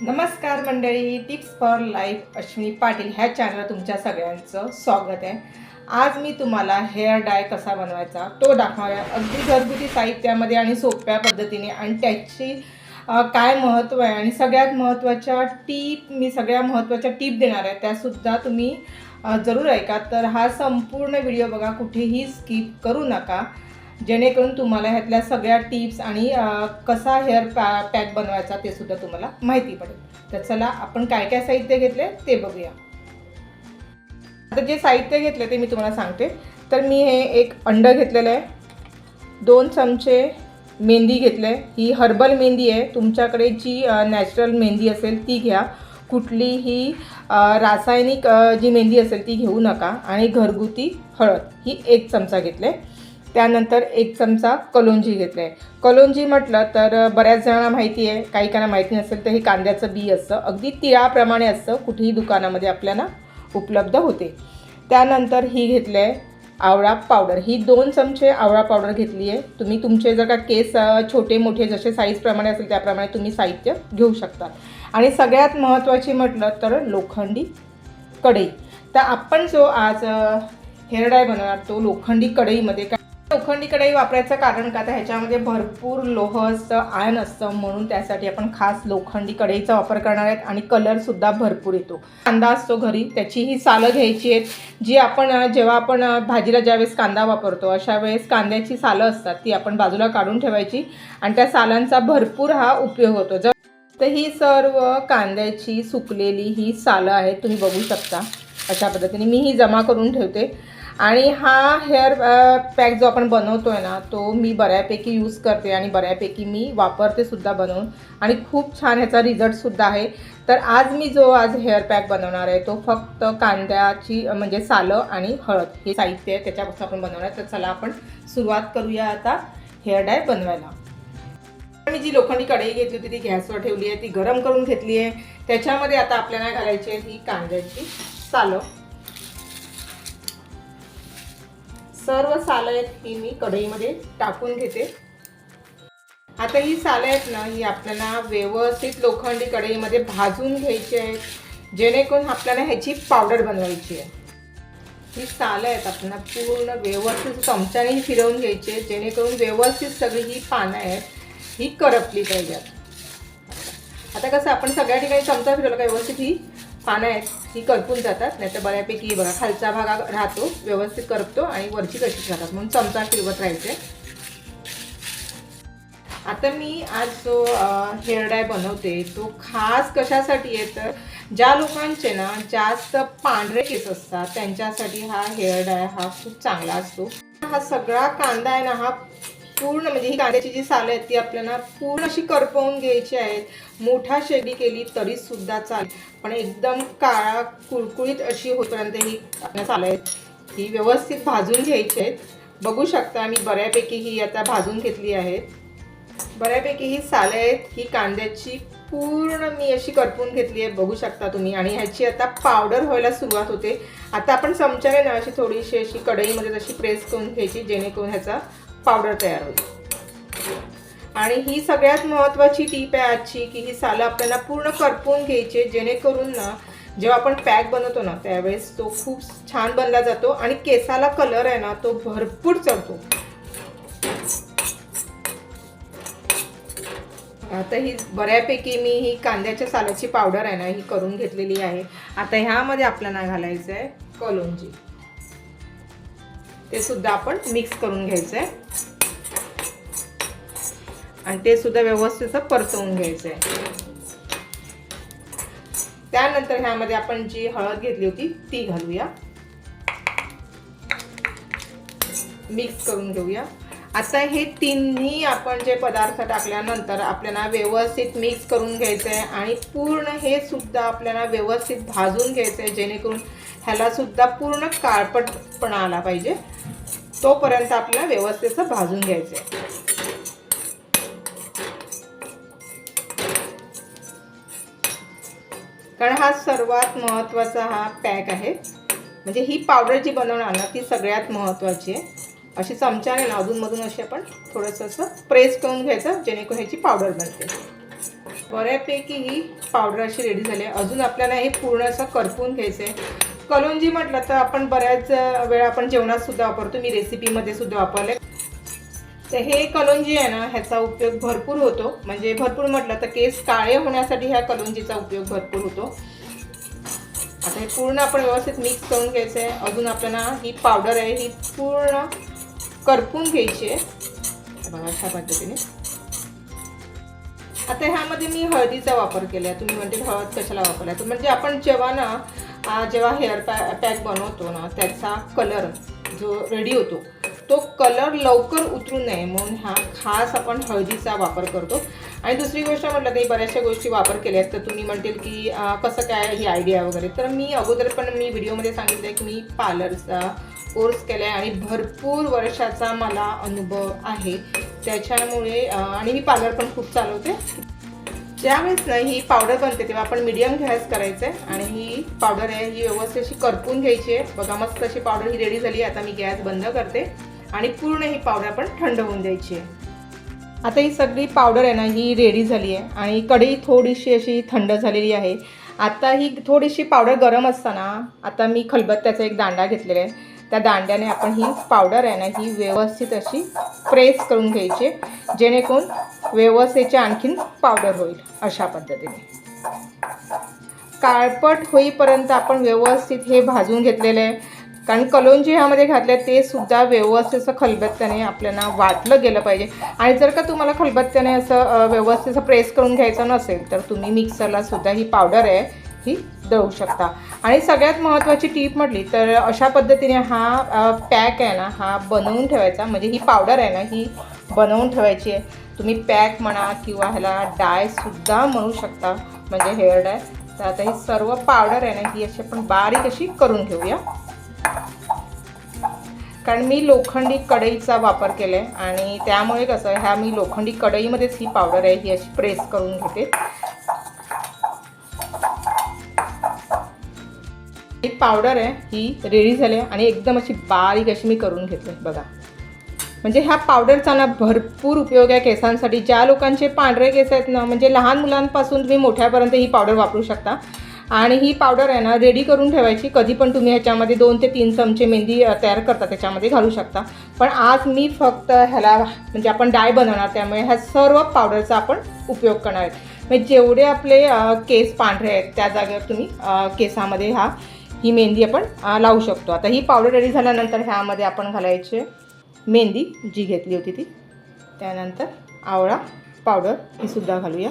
नमस्कार मंडळी tips for life Ashwini Patil ह्या चॅनलला तुमच्या सगळ्यांचं स्वागत आहे. आज मी तुम्हाला हेअर डाय कसा बनवायचा तो दाखवणार आहे. अगदी घरगुती साहित्यामध्ये आणि सोप्या पद्धतीने आणि त्याची काय महत्त्व आहे आणि सगळ्यात महत्त्वाच्या टीप मी सगळ्या महत्त्वाच्या टीप देणार आहे. त्यासुद्धा तुम्ही जरूर ऐका. तर हा संपूर्ण व्हिडिओ बघा कुठेही स्किप करू नका. जेणेकरून तुम्हाला ह्यातल्या सगळ्या टिप्स आणि कसा हेअर पॅ पॅक बनवायचा ते सुद्धा तुम्हाला माहिती पडेल. तर चला आपण काय काय साहित्य घेतले ते बघूया. आता जे साहित्य घेतले ते मी तुम्हाला सांगते. तर मी हे एक अंडं घेतलेलं आहे. दोन चमचे मेहंदी घेतलं. आहे ही हर्बल मेहंदी आहे. तुमच्याकडे जी नॅचरल मेहंदी असेल ती घ्या. कुठलीही रासायनिक जी मेहंदी असेल ती घेऊ नका. आणि घरगुती हळद. ही एक चमचा घेतले. त्यानंतर एक चमचा कलोंजी घेतलं. आहे कलोंजी म्हटलं तर बऱ्याच जणांना माहिती आहे काही काना माहिती नसेल तर हे कांद्याचं बी असतं. अगदी तिळाप्रमाणे असतं कुठेही दुकानामध्ये आपल्याला उपलब्ध होते. त्यानंतर ही घेतलं आहे आवळा पावडर. ही दोन चमचे आवळा पावडर घेतली आहे तुम्ही तुमचे जर का केस छोटे मोठे जसे साईजप्रमाणे असेल त्याप्रमाणे तुम्ही साहित्य घेऊ शकता. आणि सगळ्यात महत्त्वाची म्हटलं तर लोखंडी कढई. तर आपण जो आज हेअर डाय बनवणार तो लोखंडी कढईमध्ये काय लोखंडी कढई वापरायचं कारण का? तर ह्याच्यामध्ये भरपूर लोह असतं आयन असतं म्हणून त्यासाठी आपण खास लोखंडी कढईचा वापर करणार आहेत आणि कलरसुद्धा भरपूर येतो. कांदा असतो घरी त्याची ही सालं घ्यायची आहेत. जी आपण जेव्हा आपण भाजीला ज्यावेळेस कांदा वापरतो अशा वेळेस कांद्याची सालं असतात ती आपण बाजूला काढून ठेवायची आणि त्या सालांचा भरपूर हा उपयोग होतो. जर तर ही सर्व कांद्याची सुकलेली ही सालं आहेत तुम्ही बघू शकता. अशा पद्धतीने मी ही जमा करून ठेवते. आणि हा हेअर पॅक जो आपण बनवतो आहे ना तो मी बऱ्यापैकी यूज करते आणि बऱ्यापैकी मी वापरते सुद्धा बनवून. आणि खूप छान ह्याचा रिझल्टसुद्धा आहे. तर आज मी जो आज हेअर पॅक बनवणार आहे तो फक्त कांद्याची म्हणजे सालं आणि हळद हे साहित्य आहे त्याच्यापासून आपण बनवणार आहे. तर चला आपण सुरुवात करूया आता हेअर डाय बनवायला. मी जी लोखंडी कढई घेतली होती ती गॅसवर ठेवली आहे ती गरम करून घेतली आहे. त्याच्यामध्ये आता आपल्याला घालायची आहे ही कांद्याची सालं. सर्व सालं आहेत ही मी कढईमध्ये टाकून घेते. आता ही सालं आहेत ना ही आपल्याला व्यवस्थित लोखंडी कढईमध्ये भाजून घ्यायची आहेत जेणेकरून आपल्याला ह्याची पावडर बनवायची आहे. ही सालं आहेत आपल्याला पूर्ण व्यवस्थित चमच्याने फिरवून घ्यायची आहेत जेणेकरून व्यवस्थित सगळी ही पानं आहेत ही करपली पाहिजेत. आता कसं आपण सगळ्या ठिकाणी चमचा फिरवला का व्यवस्थित ही पानं आहेत ही करपून जातात नाही तर बऱ्यापैकी बघा खालचा भाग राहतो व्यवस्थित करपतो आणि वरची कशीच राहतात. म्हणून चमचा फिरवत राहायचे. आता मी आज जो हेअर डाय बनवते तो खास कशासाठी आहे? तर ज्या लोकांचे ना जास्त पांढरे केस असतात त्यांच्यासाठी हा हेअर डाय हा खूप चांगला असतो. हा सगळा कांदा आहे ना हा पूर्ण म्हणजे ही कांद्याची जी सालं आहेत ती आपल्याला पूर्ण अशी करपवून घ्यायची आहेत. मोठा शेगडी केली तरी सुद्धा चालेल. पण एकदम काळा कुळकुळीत अशी होईपर्यंत ही आपल्या सालं आहेत ही व्यवस्थित भाजून घ्यायची आहेत. बघू शकता मी बऱ्यापैकी ही आता भाजून घेतली आहेत. बऱ्यापैकी ही सालं आहेत ही कांद्याची पूर्ण मी अशी करपून घेतली आहे बघू शकता तुम्ही. आणि ह्याची आता पावडर व्हायला सुरुवात होते. आता आपण चमच्याने ना अशी थोडीशी अशी कढईमध्ये तशी प्रेस करून घ्यायची जेणेकरून ह्याचा पावडर तयार होईल आणि ही सगळ्यात महत्त्वाची टीप आहे आजची की ही सालं आपल्याला पूर्ण करपून घ्यायची जेणेकरून ना जेव्हा आपण पॅक बनवतो ना त्यावेळेस तो खूप छान बनला जातो आणि केसाला कलर आहे ना तो भरपूर चढतो. आता ही बऱ्यापैकी मी ही कांद्याच्या सालाची पावडर आहे ना ही करून घेतलेली आहे. आता ह्यामध्ये आपल्याला घालायचं आहे कलोंजी. ते सुद्धा आपण मिक्स करून घ्यायचं आहे आणि ते सुद्धा व्यवस्थित असं परतवून घ्यायचं आहे त्यानंतर ह्यामध्ये आपण जी हळद घेतली होती ती घालूया. मिक्स करून घेऊया. आता हे तिन्ही आपण जे पदार्थ टाकल्यानंतर आपल्याला व्यवस्थित मिक्स करून घ्यायचं आहे आणि पूर्ण हे सुद्धा आपल्याला व्यवस्थित भाजून घ्यायचं आहे जेणेकरून ह्याला सुद्धा पूर्ण काळपटपणा आला पाहिजे. तोपर्यंत आपल्याला व्यवस्थित भाजून घ्यायचं आहे कारण हा सर्वात महत्त्वाचा हा पॅक आहे. म्हणजे ही पावडर जी बनवणार ना ती सगळ्यात महत्त्वाची आहे. अशी चमच्याने ना अधूनमधून अशी आपण थोडंसं असं प्रेस करून घ्यायचं जेणेकरून ह्याची पावडर बनते. बऱ्यापैकी ही पावडर अशी रेडी झाली आहे. अजून आपल्याला हे पूर्ण असं करपून घ्यायचं आहे. कलोंजी म्हटलं तर आपण बऱ्याच वेळा आपण जेवणात सुद्धा वापरतो. मी रेसिपीमध्ये सुद्धा वापरले तर हे कलोंजी आहे ना ह्याचा उपयोग भरपूर होतो. म्हणजे भरपूर म्हटलं तर केस काळे होण्यासाठी ह्या कलोंजीचा उपयोग भरपूर होतो. आता हे पूर्ण आपण व्यवस्थित मिक्स करून घ्यायचं आहे. अजून आपल्याला ही पावडर आहे ही पूर्ण करपून घ्यायची आहे. बघा अशा पद्धतीने. आता ह्यामध्ये मी हळदीचा वापर केला आहे तुम्ही म्हणजे हळद कशाला वापरला तर म्हणजे आपण जेव्हा ना जेव्हा हेअर पॅ पॅक बनवतो ना त्याचा कलर जो रेडी होतो तो कलर लवकर उतरू नये म्हणून हा खास आपण हळदीचा वापर करतो. आणि दुसरी गोष्ट म्हटलं तर बऱ्याचशा गोष्टी वापर केल्या आहेत. तर तुम्ही म्हणतील की कसं काय ही आयडिया वगैरे. तर मी अगोदर पण मी व्हिडिओमध्ये सांगितलं आहे की मी पार्लरचा कोर्स केला आहे आणि भरपूर वर्षाचा मला अनुभव आहे. त्याच्यामुळे आणि मी पार्लर पण खूप चालवते. ज्यावेळेस ना ही पावडर बनते तेव्हा आपण मीडियम गॅस करायचं आहे आणि ही पावडर आहे ही व्यवस्थित अशी करपून घ्यायची आहे. बघा मस्त अशी पावडर ही रेडी झाली आता मी गॅस बंद करते. आणि पूर्ण ही पावडर आपण थंड होऊन द्यायची आहे. आता ही सगळी पावडर आहे ना ही रेडी झाली आहे. आणि कढई थोडीशी अशी थंड झालेली आहे. आता ही थोडीशी पावडर गरम असताना आता मी खलबत्त्याचा एक दांडा घेतलेला आहे. त्या दांड्याने आपण ही पावडर आहे ना ही व्यवस्थित अशी प्रेस करून घ्यायची जेणेकरून व्यवस्थेची आणखीन पावडर होईल अशा पद्धतीने. काळपट होईपर्यंत आपण व्यवस्थित हे भाजून घेतलेलं आहे. कारण कलोंजी ह्यामध्ये घातल्या ते सुद्धा व्यवस्थित असं खलबत्त्याने आपल्याला वाटलं गेलं पाहिजे. आणि जर का तुम्हाला खलबत्त्याने असं व्यवस्थित असं प्रेस करून घ्यायचं नसेल तर तुम्ही मिक्सरला सुद्धा ही पावडर आहे ही दळू शकता. आणि सगळ्यात महत्त्वाची टीप म्हटली तर अशा पद्धतीने हा पॅक आहे ना हा बनवून ठेवायचा. म्हणजे ही पावडर आहे ना ही बनवून ठेवायची आहे. तुम्ही पॅक म्हणा किंवा ह्याला डायसुद्धा म्हणू शकता म्हणजे हेअर डाय. तर आता ही सर्व पावडर आहे ना ही अशी आपण बारीक अशी करून घेऊया. कारण मी लोखंडी कढईचा वापर केला आहे आणि त्यामुळे कसं ह्या मी लोखंडी कढईमध्येच ही पावडर आहे ही अशी प्रेस करून घेते. ही पावडर आहे ही रेडी झाली आहे आणि एकदम अशी बारीक अशी मी करून घेतली बघा. म्हणजे ह्या पावडरचा ना भरपूर उपयोग आहे केसांसाठी. ज्या लोकांचे पांढरे केस आहेत ना म्हणजे लहान मुलांपासून तुम्ही मोठ्यापर्यंत ही पावडर वापरू शकता. आणि ही पावडर आहे ना रेडी करून ठेवायची. कधी पण तुम्ही ह्याच्यामध्ये दोन ते तीन चमचे मेहंदी तयार करता त्याच्यामध्ये घालू शकता. पण आज मी फक्त ह्याला म्हणजे आपण डाय बनवणार त्यामुळे ह्या सर्व पावडरचा आपण उपयोग करणार आहे. म्हणजे जेवढे आपले केस पांढरे आहेत त्या जागेवर तुम्ही केसामध्ये हा ही मेहंदी आपण लावू शकतो. आता ही पावडर रेडी झाल्यानंतर ह्यामध्ये आपण घालायचे मेहंदी जी घेतली होती ती. त्यानंतर आवळा पावडर ही सुद्धा घालूया.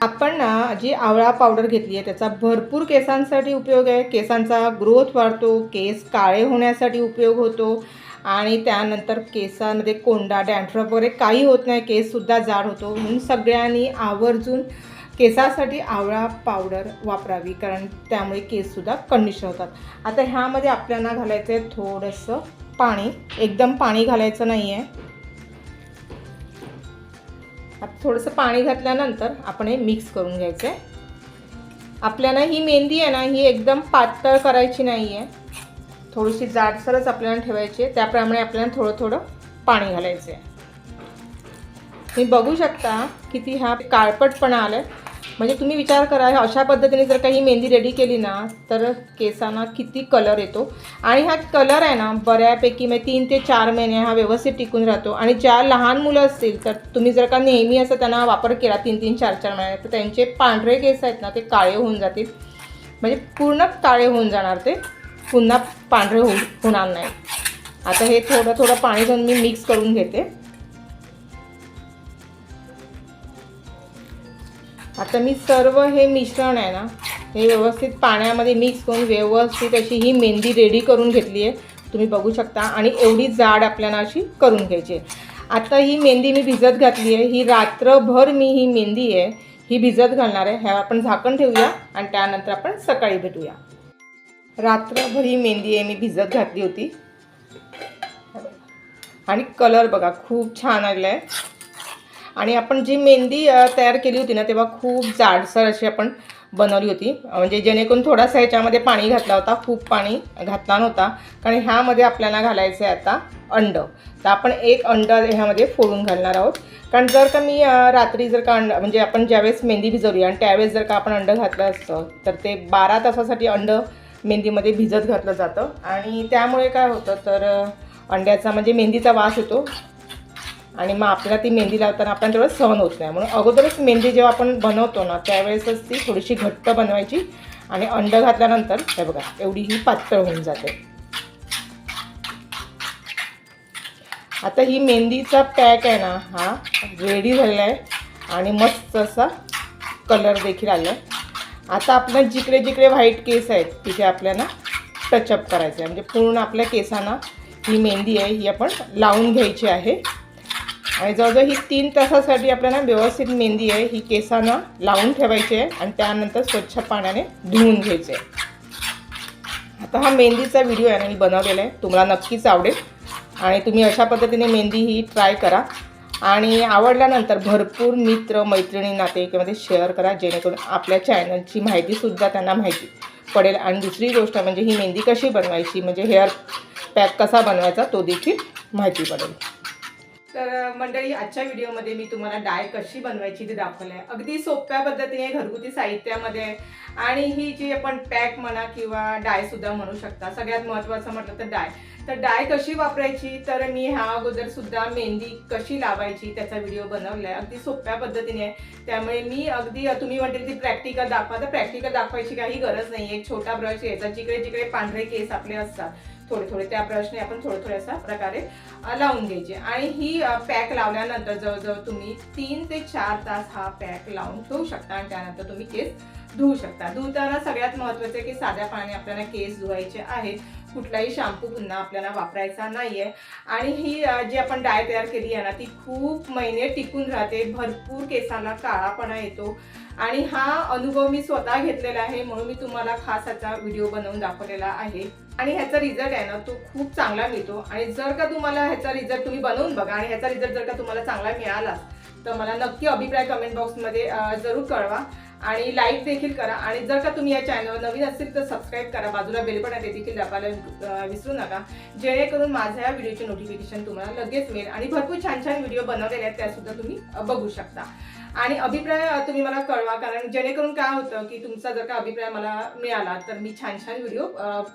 आपण ना जी आवळा पावडर घेतली आहे त्याचा भरपूर केसांसाठी उपयोग आहे. केसांचा ग्रोथ वाढतो केस काळे होण्यासाठी उपयोग होतो. आणि त्यानंतर केसांमध्ये कोंडा डॅन्ड्रफ वगैरे काही होत नाही केससुद्धा जाड होतो. म्हणून सगळ्यांनी आवर्जून केसासाठी आवळा पावडर वापरावी कारण त्यामुळे केससुद्धा कंडिशन होतात. आता ह्यामध्ये आपल्याला घालायचं आहे थोडंसं पाणी. एकदम पाणी घालायचं नाही आहे आता थोडंसं पाणी घातल्यानंतर आपण हे मिक्स करून घ्यायचं आहे आपल्याला ही मेहंदी आहे ना ही एकदम पातळ करायची नाही आहे थोडीशी जाडसरच आपल्याला ठेवायची आहे. त्याप्रमाणे आपल्याला थोडं थोडं पाणी घालायचं आहे तुम्ही बघू शकता किती हा काळपटपणा आला आहे म्हणजे तुम्ही विचार करा अशा पद्धतीने जर काही मेहंदी रेडी केली ना तर केसांना किती कलर येतो. आणि हा कलर आहे ना बऱ्यापैकी म्हणजे तीन ते चार महिने हा व्यवस्थित टिकून राहतो. आणि ज्या लहान मुलं असतील तर तुम्ही जर का नेहमी असं त्यांना वापर केला तीन तीन चार चार महिने तर त्यांचे पांढरे केस आहेत ना ते काळे होऊन जातील. म्हणजे पूर्ण काळे होऊन जाणार ते. पुन्हा पांढरे होऊ होणार नाही. आता हे थोडं थोडं पाणी घेऊन मी मिक्स करून घेते. आता मी सर्व हे मिश्रण आहे ना हे व्यवस्थित पाण्यामध्ये मिक्स करून व्यवस्थित अशी ही मेहंदी रेडी करून घेतली आहे. तुम्ही बघू शकता. आणि एवढी जाड आपल्याला अशी करून घ्यायची आहे. आता ही मेहंदी मी भिजत घातली आहे. ही रात्रभर मी ही मेहंदी आहे ही भिजत घालणार आहे. ह्या आपण झाकण ठेवूया आणि त्यानंतर आपण सकाळी भेटूया. रात्रभर ही मेहंदी आहे मी भिजत घातली होती. आणि कलर बघा खूप छान आलेला आहे आणि आपण जी मेहंदी तयार केली होती ना तेव्हा खूप जाडसर अशी आपण बनवली होती. म्हणजे जेणेकरून थोडासा ह्याच्यामध्ये पाणी घातला होता खूप पाणी घातला नव्हता. कारण ह्यामध्ये आपल्याला घालायचं आहे आता अंड. तर आपण एक अंड ह्यामध्ये फोडून घालणार आहोत. कारण जर का मी रात्री जर का अंड म्हणजे आपण ज्यावेळेस मेहंदी भिजवली आणि त्यावेळेस जर का आपण अंड घातलं असतं तर ते बारा तासासाठी अंड मेहंदीमध्ये भिजत घातलं जातं. आणि त्यामुळे काय होतं तर अंड्याचा म्हणजे मेहंदीचा वास येतो. आणि मग आपल्याला ती मेहंदी लावताना आपल्याला तेवढं सहन होत नाही. म्हणून अगोदरच मेहंदी जेव्हा आपण बनवतो ना त्यावेळेसच ती थोडीशी घट्ट बनवायची आणि अंड घातल्यानंतर हे बघा एवढी ही पातळ होऊन जाते. आता ही मेहंदीचा पॅक आहे ना हा रेडी झालेला आहे आणि मस्त असा कलर देखील आला आहे आता आपल्या जिकडे जिकडे व्हाईट केस आहेत तिथे आपल्याला टचअप करायचं आहे म्हणजे पूर्ण आपल्या केसांना ही मेहंदी आहे ही आपण लावून घ्यायची आहे. आणि जवळजवळ ही तीन तासासाठी आपल्याला व्यवस्थित मेहंदी आहे. ही केसांना लावून ठेवायची आहे आणि त्यानंतर स्वच्छ पाण्याने धुवून घ्यायचे आहे. आता हा मेहंदीचा व्हिडिओ आहे ना मी बनवलेला आहे. तुम्हाला नक्कीच आवडेल. आणि तुम्ही अशा पद्धतीने मेहंदी ही ट्राय करा. आणि आवडल्यानंतर भरपूर मित्र मैत्रिणी नातेवाईकामध्ये शेअर करा जेणेकरून आपल्या चॅनलची माहितीसुद्धा त्यांना माहिती पडेल. आणि दुसरी गोष्ट म्हणजे ही मेहंदी कशी बनवायची म्हणजे हेअर पॅक कसा बनवायचा तो देखील माहिती पडेल. तर मंडळी आजच्या व्हिडिओमध्ये मी तुम्हाला डाय कशी बनवायची ती दाखवलं आहे अगदी सोप्या पद्धतीने घरगुती साहित्यामध्ये. आणि ही जी आपण पॅक म्हणा किंवा डायसुद्धा म्हणू शकता सगळ्यात महत्त्वाचं म्हटलं तर डाय तर डाय कशी वापरायची? तर मी ह्या अगोदरसुद्धा मेहंदी कशी लावायची त्याचा व्हिडिओ बनवला आहे अगदी सोप्या पद्धतीने. आहे त्यामुळे मी अगदी तुम्ही म्हणतील ती प्रॅक्टिकल दाखवा. तर प्रॅक्टिकल दाखवायची काही गरज नाही एक छोटा ब्रश घ्यायचा जिकडे जिकडे पांढरे केस आपले असतात. थोडे थोडे त्या ब्रशने आपण थोडे थोडे असा प्रकारे लावून घ्यायचे. आणि ही पॅक लावल्यानंतर जवळजवळ तुम्ही तीन ते चार तास हा पॅक लावून ठेवू शकता आणि त्यानंतर तुम्ही केस धुवू शकता. धुताना सगळ्यात महत्त्वाचं आहे की साध्या पाण्याने आपल्याला केस धुवायचे आहेत. कुठलाही शॅम्पू पुन्हा आपल्याला वापरायचा नाही आहे आणि ही जी आपण डाय तयार केली आहे ना ती खूप महिने टिकून राहते. भरपूर केसांना काळापणा येतो. आणि हा अनुभव मी स्वतः घेतलेला आहे म्हणून मी तुम्हाला खास याचा व्हिडिओ बनवून दाखवलेला आहे. आणि ह्याचा रिझल्ट आहे ना तो खूप चांगला मिळतो. आणि जर का तुम्हाला ह्याचा रिझल्ट तुम्ही बनवून बघा आणि ह्याचा रिझल्ट जर का तुम्हाला चांगला मिळाला तर मला नक्की अभिप्राय कमेंट बॉक्समध्ये जरूर कळवा. आणि लाईक देखील करा. आणि जर का तुम्ही या चॅनलवर नवीन असेल तर सबस्क्राईब करा. बाजूला बेल बटन ते देखील दाबायला विसरू नका. जेणेकरून माझ्या या व्हिडिओचे नोटिफिकेशन तुम्हाला लगेच मिळेल. आणि भरपूर छान छान व्हिडिओ बनवलेले आहेत त्यासुद्धा तुम्ही बघू शकता. आणि अभिप्राय तुम्ही मला कळवा. कारण जेणेकरून काय होतं की तुमचा जर का अभिप्राय मला मिळाला तर मी छान छान व्हिडिओ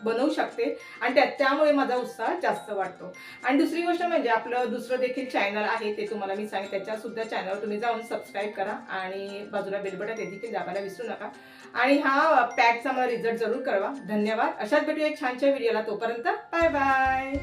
बनवू शकते. आणि त्या त्यामुळे माझा उत्साह जास्त वाटतो आणि दुसरी गोष्ट म्हणजे आपलं दुसरं देखील चॅनल आहे ते तुम्हाला मी सांगितलं त्याच्यासुद्धा चॅनलवर तुम्ही जाऊन सबस्क्राईब करा. आणि बाजूला बेलबटन ते देखील दाबायला विसरू नका. आणि हा पॅकचा मला रिझल्ट जरूर कळवा. धन्यवाद. अशाच भेटू एक छानच्या व्हिडिओला तोपर्यंत बाय बाय